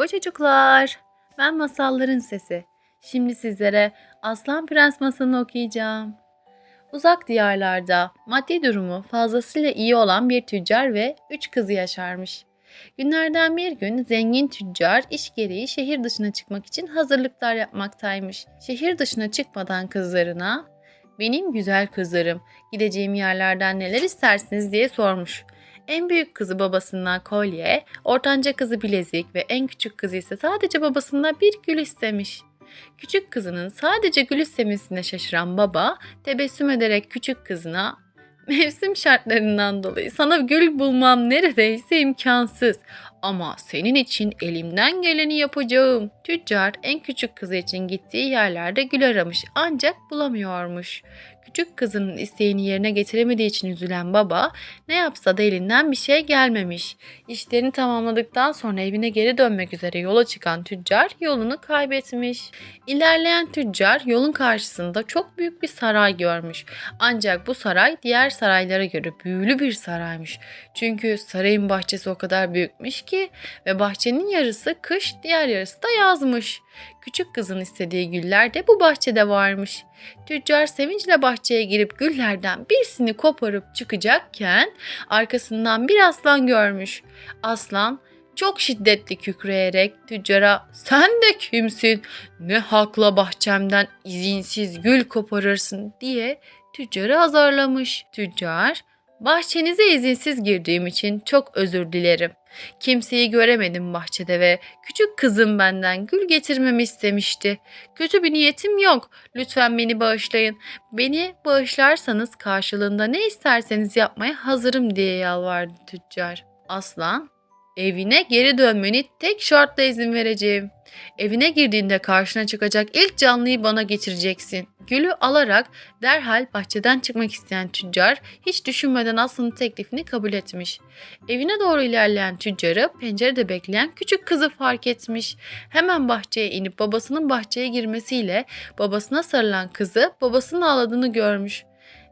Merhaba çocuklar. Ben Masalların Sesi. Şimdi sizlere Aslan Prens masalını okuyacağım. Uzak diyarlarda maddi durumu fazlasıyla iyi olan bir tüccar ve üç kızı yaşarmış. Günlerden bir gün zengin tüccar iş gereği şehir dışına çıkmak için hazırlıklar yapmaktaymış. Şehir dışına çıkmadan kızlarına "Benim güzel kızlarım, gideceğim yerlerden neler istersiniz?" diye sormuş. En büyük kızı babasından kolye, ortanca kızı bilezik ve en küçük kızı ise sadece babasından bir gül istemiş. Küçük kızının sadece gül istemesine şaşıran baba tebessüm ederek küçük kızına Mevsim şartlarından dolayı sana gül bulmam neredeyse imkansız. Ama senin için elimden geleni yapacağım. Tüccar en küçük kızı için gittiği yerlerde gül aramış ancak bulamıyormuş. Küçük kızının isteğini yerine getiremediği için üzülen baba ne yapsa da elinden bir şey gelmemiş. İşlerini tamamladıktan sonra evine geri dönmek üzere yola çıkan tüccar yolunu kaybetmiş. İlerleyen tüccar yolun karşısında çok büyük bir saray görmüş. Ancak bu saray diğer saraylara göre büyülü bir saraymış. Çünkü sarayın bahçesi o kadar büyükmüş ki ve bahçenin yarısı kış, diğer yarısı da yazmış. Küçük kızın istediği güller de bu bahçede varmış. Tüccar sevinçle bahçeye girip güllerden birisini koparıp çıkacakken arkasından bir aslan görmüş. Aslan çok şiddetli kükreyerek tüccara sen de kimsin ne hakla bahçemden izinsiz gül koparırsın diye tüccarı azarlamış. Tüccar bahçenize izinsiz girdiğim için çok özür dilerim. Kimseyi göremedim bahçede ve küçük kızım benden gül getirmemi istemişti. Kötü bir niyetim yok. Lütfen beni bağışlayın. Beni bağışlarsanız karşılığında ne isterseniz yapmaya hazırım diye yalvardı tüccar. Aslan Evine geri dönmeni tek şartla izin vereceğim. Evine girdiğinde karşına çıkacak ilk canlıyı bana getireceksin. Gülü alarak derhal bahçeden çıkmak isteyen tüccar hiç düşünmeden Aslı'nın teklifini kabul etmiş. Evine doğru ilerleyen tüccarı pencerede bekleyen küçük kızı fark etmiş. Hemen bahçeye inip babasının bahçeye girmesiyle babasına sarılan kızı babasının ağladığını görmüş.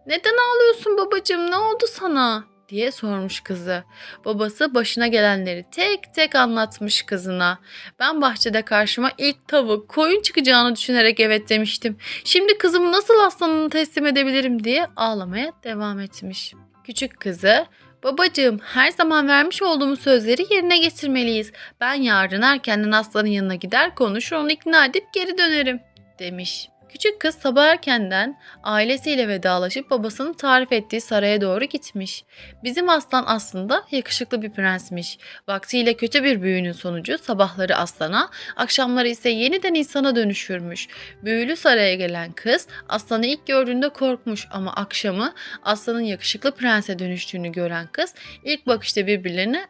Neden ağlıyorsun babacığım ne oldu sana? Diye sormuş kızı. Babası başına gelenleri tek tek anlatmış kızına. Ben bahçede karşıma ilk tavuk, koyun çıkacağını düşünerek evet demiştim. Şimdi kızımı nasıl aslanını teslim edebilirim diye ağlamaya devam etmiş. Küçük kızı Babacığım her zaman vermiş olduğum sözleri yerine getirmeliyiz. Ben yarın erkenden aslanın yanına gider konuşur onu ikna edip geri dönerim demiş. Küçük kız sabah erkenden ailesiyle vedalaşıp babasının tarif ettiği saraya doğru gitmiş. Bizim aslan aslında yakışıklı bir prensmiş. Vaktiyle kötü bir büyünün sonucu sabahları aslana, akşamları ise yeniden insana dönüşürmüş. Büyülü saraya gelen kız aslanı ilk gördüğünde korkmuş ama akşamı aslanın yakışıklı prense dönüştüğünü gören kız ilk bakışta birbirlerine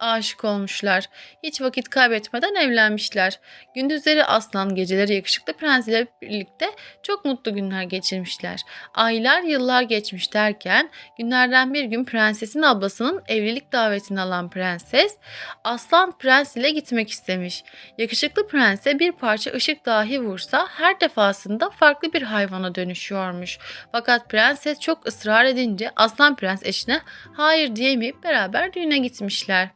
aşık olmuşlar. Hiç vakit kaybetmeden evlenmişler. Gündüzleri aslan, geceleri yakışıklı prens birlikte çok mutlu günler geçirmişler. Aylar yıllar geçmiş derken günlerden bir gün prensesin ablasının evlilik davetini alan prenses aslan prens ile gitmek istemiş. Yakışıklı prense bir parça ışık dahi vursa her defasında farklı bir hayvana dönüşüyormuş. Fakat prenses çok ısrar edince aslan prens eşine hayır diyemeyip beraber düğüne gitmişler.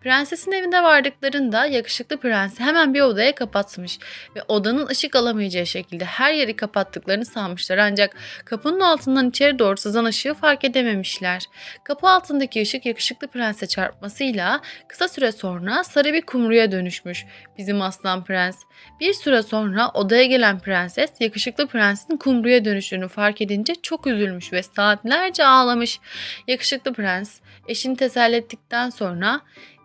Prensesin evinde vardıklarında yakışıklı prensi hemen bir odaya kapatmış ve odanın ışık alamayacağı şekilde her yeri kapattıklarını sanmışlar ancak kapının altından içeri doğru sızan ışığı fark edememişler. Kapı altındaki ışık yakışıklı prense çarpmasıyla kısa süre sonra sarı bir kumruya dönüşmüş bizim aslan prens. Bir süre sonra odaya gelen prenses yakışıklı prensin kumruya dönüştüğünü fark edince çok üzülmüş ve saatlerce ağlamış. Yakışıklı prens eşini teselli ettikten sonra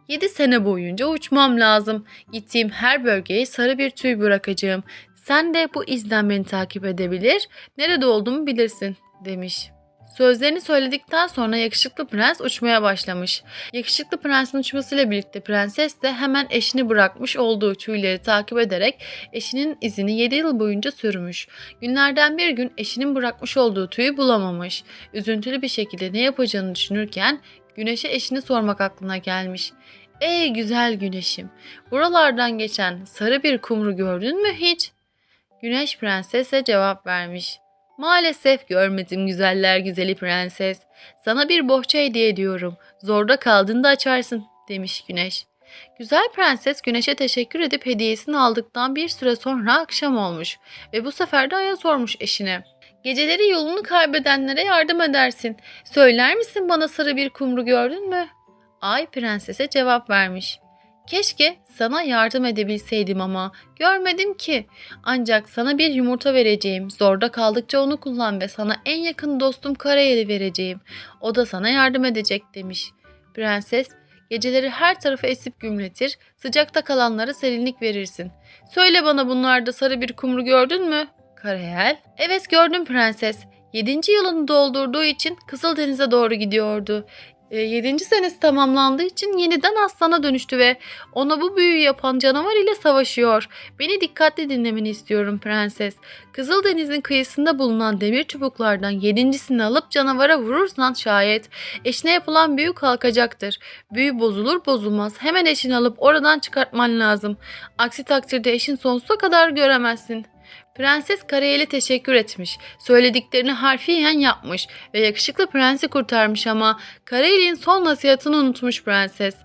7 sene boyunca uçmam lazım. Gittiğim her bölgeye sarı bir tüy bırakacağım. Sen de bu izden beni takip edebilir, nerede olduğumu bilirsin demiş. Sözlerini söyledikten sonra yakışıklı prens uçmaya başlamış. Yakışıklı prensin uçmasıyla birlikte prenses de hemen eşini bırakmış olduğu tüyleri takip ederek eşinin izini 7 yıl boyunca sürmüş. Günlerden bir gün eşinin bırakmış olduğu tüyü bulamamış. Üzüntülü bir şekilde ne yapacağını düşünürken güneşe eşini sormak aklına gelmiş. Ey güzel güneşim, buralardan geçen sarı bir kumru gördün mü hiç? Güneş prensese cevap vermiş. Maalesef görmedim güzeller güzeli prenses. Sana bir bohça hediye ediyorum. Zorda kaldığında açarsın demiş güneş. Güzel prenses güneşe teşekkür edip hediyesini aldıktan bir süre sonra akşam olmuş ve bu sefer de Ay'a sormuş eşine. Geceleri yolunu kaybedenlere yardım edersin. Söyler misin bana sarı bir kumru gördün mü? Ay prensese cevap vermiş. Keşke sana yardım edebilseydim ama görmedim ki. Ancak sana bir yumurta vereceğim. Zorda kaldıkça onu kullan ve sana en yakın dostum Karayel'i vereceğim. O da sana yardım edecek demiş. Prenses geceleri her tarafa esip gümletir, sıcakta kalanlara serinlik verirsin. Söyle bana bunlarda sarı bir kumru gördün mü? Karayel. Evet gördüm prenses. Yedinci yılını doldurduğu için Kızıldeniz'e doğru gidiyordu. E, yedinci senesi tamamlandığı için yeniden aslana dönüştü ve ona bu büyüyü yapan canavar ile savaşıyor. Beni dikkatli dinlemeni istiyorum prenses. Kızıldeniz'in kıyısında bulunan demir çubuklardan yedincisini alıp canavara vurursan şayet eşine yapılan büyü kalkacaktır. Büyü bozulur bozulmaz hemen eşini alıp oradan çıkartman lazım. Aksi takdirde eşin sonsuza kadar göremezsin. Prenses Karayel'e teşekkür etmiş. Söylediklerini harfiyen yapmış ve yakışıklı prensi kurtarmış ama Karayel'in son nasihatini unutmuş prenses.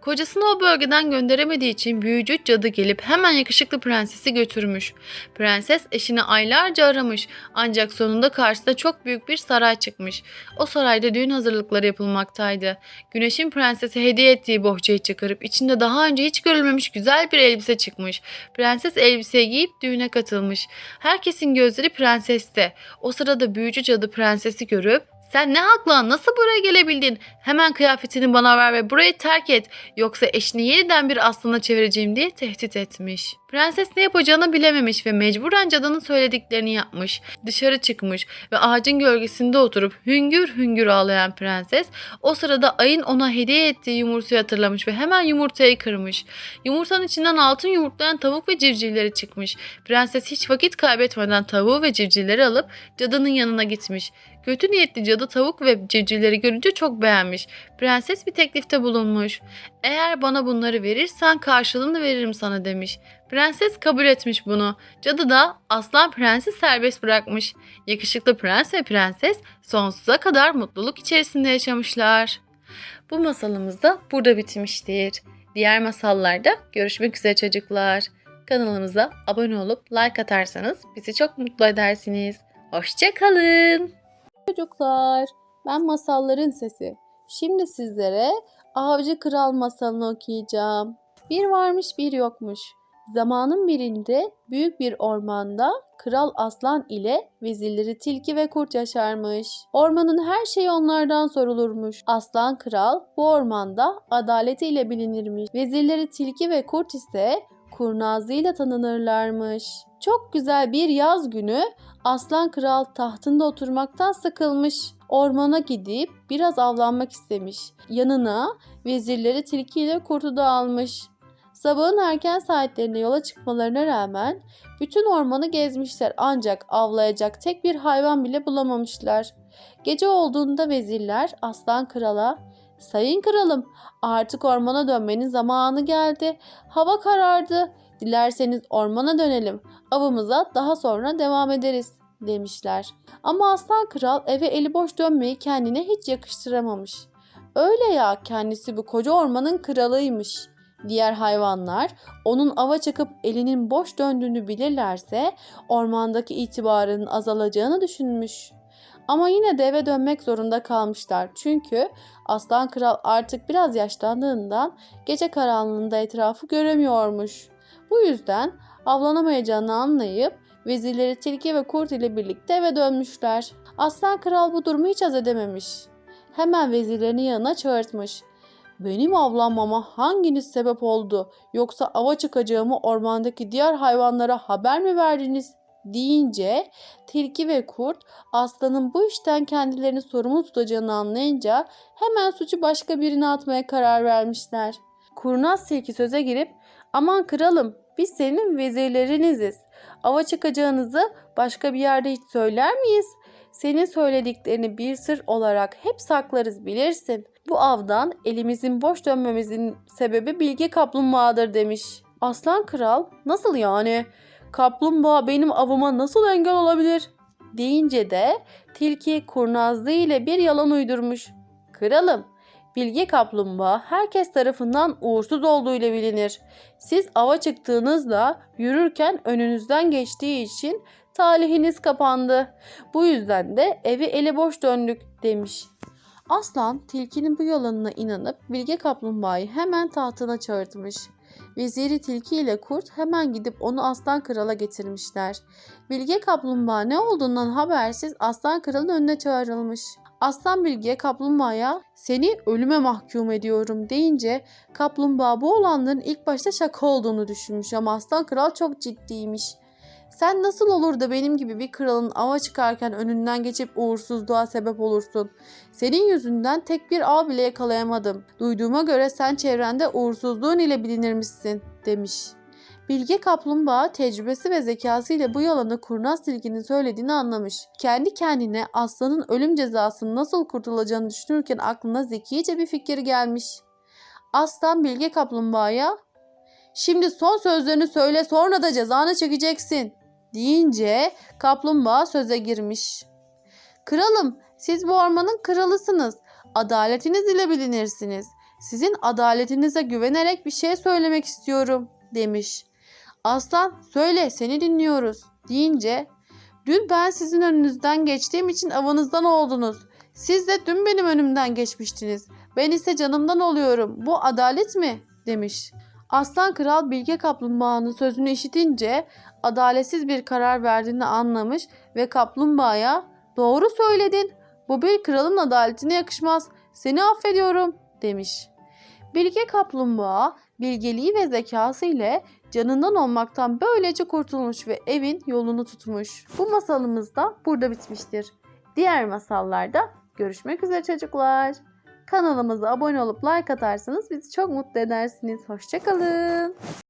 Kocasını o bölgeden gönderemediği için büyücü cadı gelip hemen yakışıklı prensesi götürmüş. Prenses eşini aylarca aramış ancak sonunda karşısına çok büyük bir saray çıkmış. O sarayda düğün hazırlıkları yapılmaktaydı. Güneşin prensese hediye ettiği bohçayı çıkarıp içinde daha önce hiç görülmemiş güzel bir elbise çıkmış. Prenses elbiseyi giyip düğüne katılmış. Herkesin gözleri prenseste. O sırada büyücü cadı prensesi görüp sen ne hakla nasıl buraya gelebildin? Hemen kıyafetini bana ver ve burayı terk et. Yoksa eşini yeniden bir aslana çevireceğim diye tehdit etmiş. Prenses ne yapacağını bilememiş ve mecburen cadının söylediklerini yapmış. Dışarı çıkmış ve ağacın gölgesinde oturup hüngür hüngür ağlayan prenses o sırada ayın ona hediye ettiği yumurtayı hatırlamış ve hemen yumurtayı kırmış. Yumurtanın içinden altın yumurtlayan tavuk ve civcivleri çıkmış. Prenses hiç vakit kaybetmeden tavuğu ve civcivleri alıp cadının yanına gitmiş. Kötü niyetli cadı tavuk ve civcivleri görünce çok beğenmiş. Prenses bir teklifte bulunmuş. Eğer bana bunları verirsen karşılığını veririm sana demiş. Prenses kabul etmiş bunu. Cadı da aslan prensi serbest bırakmış. Yakışıklı prens ve prenses sonsuza kadar mutluluk içerisinde yaşamışlar. Bu masalımız da burada bitmiştir. Diğer masallarda görüşmek üzere çocuklar. Kanalımıza abone olup like atarsanız bizi çok mutlu edersiniz. Hoşçakalın. Çocuklar, ben masalların sesi. Şimdi sizlere Avcı Kral masalını okuyacağım. Bir varmış bir yokmuş. Zamanın birinde büyük bir ormanda Kral Aslan ile vezirleri Tilki ve Kurt yaşarmış. Ormanın her şeyi onlardan sorulurmuş. Aslan Kral bu ormanda adaletiyle bilinirmiş. Vezirleri Tilki ve Kurt ise kurnazlığıyla tanınırlarmış. Çok güzel bir yaz günü Aslan Kral tahtında oturmaktan sıkılmış. Ormana gidip biraz avlanmak istemiş. Yanına vezirleri tilki ile kurtu da almış. Sabahın erken saatlerinde yola çıkmalarına rağmen bütün ormanı gezmişler ancak avlayacak tek bir hayvan bile bulamamışlar. Gece olduğunda vezirler Aslan Kral'a "Sayın kralım, artık ormana dönmenin zamanı geldi. Hava karardı. Dilerseniz ormana dönelim. Avımıza daha sonra devam ederiz." demişler. Ama Aslan Kral eve eli boş dönmeyi kendine hiç yakıştıramamış. Öyle ya kendisi bu koca ormanın kralıymış. Diğer hayvanlar onun ava çıkıp elinin boş döndüğünü bilirlerse ormandaki itibarının azalacağını düşünmüş. Ama yine de eve dönmek zorunda kalmışlar. Çünkü Aslan Kral artık biraz yaşlandığından gece karanlığında etrafı göremiyormuş. Bu yüzden avlanamayacağını anlayıp vezirleri tilki ve kurt ile birlikte eve dönmüşler. Aslan Kral bu durumu hiç haz edememiş. Hemen vezirlerini yanına çağırtmış. Benim avlanmama hanginiz sebep oldu? Yoksa ava çıkacağımı ormandaki diğer hayvanlara haber mi verdiniz? deyince tilki ve kurt aslanın bu işten kendilerini sorumlu tutacağını anlayınca hemen suçu başka birine atmaya karar vermişler. Kurnaz tilki söze girip aman kralım biz senin vezirleriniziz. Ava çıkacağınızı başka bir yerde hiç söyler miyiz? Senin söylediklerini bir sır olarak hep saklarız bilirsin. Bu avdan elimizin boş dönmemizin sebebi bilge kaplumbağadır demiş. Aslan kral nasıl yani? Kaplumbağa benim avıma nasıl engel olabilir? Deyince de tilki kurnazlığı ile bir yalan uydurmuş. Kralım Bilge kaplumbağa herkes tarafından uğursuz olduğuyla bilinir. Siz ava çıktığınızda yürürken önünüzden geçtiği için talihiniz kapandı. Bu yüzden de evi eli boş döndük demiş. Aslan tilkinin bu yalanına inanıp Bilge kaplumbağayı hemen tahtına çağırtmış. Veziri tilki ile kurt hemen gidip onu aslan krala getirmişler. Bilge kaplumbağa ne olduğundan habersiz aslan kralın önüne çağrılmış. Aslan Bilge kaplumbağaya seni ölüme mahkum ediyorum deyince kaplumbağa bu olanların ilk başta şaka olduğunu düşünmüş ama aslan kral çok ciddiymiş. Sen nasıl olur da benim gibi bir kralın ava çıkarken önünden geçip uğursuzluğa sebep olursun? Senin yüzünden tek bir av bile yakalayamadım. Duyduğuma göre sen çevrende uğursuzluğun ile bilinirmişsin demiş. Bilge kaplumbağa tecrübesi ve zekasıyla bu yalanı kurnaz tilkinin söylediğini anlamış. Kendi kendine aslanın ölüm cezasının nasıl kurtulacağını düşünürken aklına zekice bir fikir gelmiş. Aslan Bilge kaplumbağaya Şimdi son sözlerini söyle sonra da cezanı çekeceksin deyince kaplumbağa söze girmiş. Kralım siz bu ormanın kralısınız. Adaletiniz ile bilinirsiniz. Sizin adaletinize güvenerek bir şey söylemek istiyorum demiş. Aslan söyle seni dinliyoruz deyince dün ben sizin önünüzden geçtiğim için avınızdan oldunuz. Siz de dün benim önümden geçmiştiniz. Ben ise canımdan oluyorum. Bu adalet mi? demiş. Aslan kral Bilge Kaplumbağa'nın sözünü işitince adaletsiz bir karar verdiğini anlamış ve kaplumbağaya doğru söyledin. Bu bir kralın adaletine yakışmaz. Seni affediyorum demiş. Bilge kaplumbağa bilgeliği ve zekası ile canından olmaktan böylece kurtulmuş ve evin yolunu tutmuş. Bu masalımız da burada bitmiştir. Diğer masallarda görüşmek üzere çocuklar. Kanalımıza abone olup like atarsanız bizi çok mutlu edersiniz. Hoşçakalın.